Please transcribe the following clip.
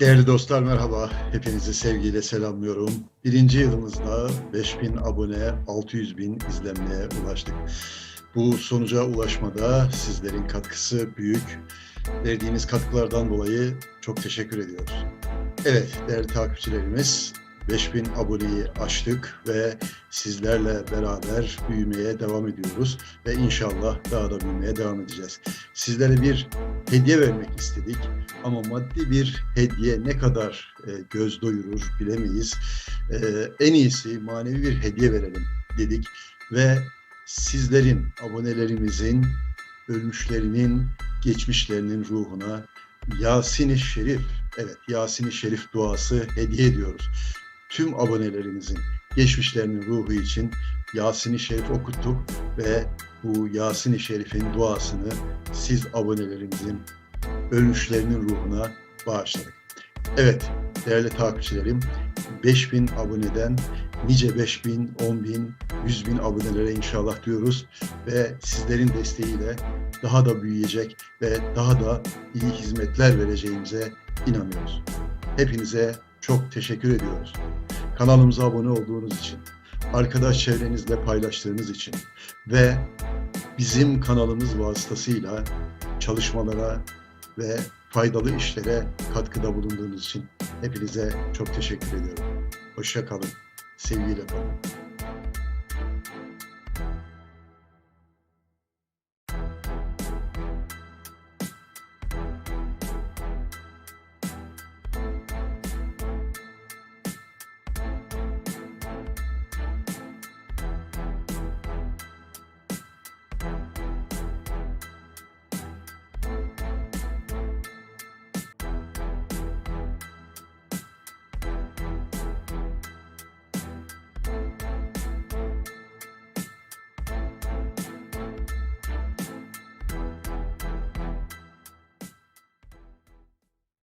Değerli dostlar merhaba. Hepinizi sevgiyle selamlıyorum. Birinci yılımızda 5000 abone, 600 bin izlenmeye ulaştık. Bu sonuca ulaşmada sizlerin katkısı büyük. Verdiğiniz katkılardan dolayı çok teşekkür ediyoruz. Evet değerli takipçilerimiz 5000 aboneyi aştık ve sizlerle beraber büyümeye devam ediyoruz ve inşallah daha da büyümeye devam edeceğiz. Sizlere bir hediye vermek istedik ama maddi bir hediye ne kadar e, göz doyurur bilemeyiz. E, en iyisi manevi bir hediye verelim dedik ve sizlerin, abonelerimizin, ölmüşlerinin, geçmişlerinin ruhuna Yasin-i Şerif, evet Yasin-i Şerif duası hediye ediyoruz. Tüm abonelerimizin geçmişlerinin ruhu için Yasin-i Şerif okuttuk ve bu Yasin-i Şerif'in duasını siz abonelerimizin ölmüşlerinin ruhuna bağışladık. Evet değerli takipçilerim 5000 aboneden nice 5000, 10.000, 100 bin abonelere inşallah diyoruz ve sizlerin desteğiyle daha da büyüyecek ve daha da iyi hizmetler vereceğimize inanıyoruz. Hepinize çok teşekkür ediyoruz. Kanalımıza abone olduğunuz için, arkadaş çevrenizle paylaştığınız için ve bizim kanalımız vasıtasıyla çalışmalara ve faydalı işlere katkıda bulunduğunuz için hepinize çok teşekkür ediyorum. Hoşça kalın, sevgiyle kalın.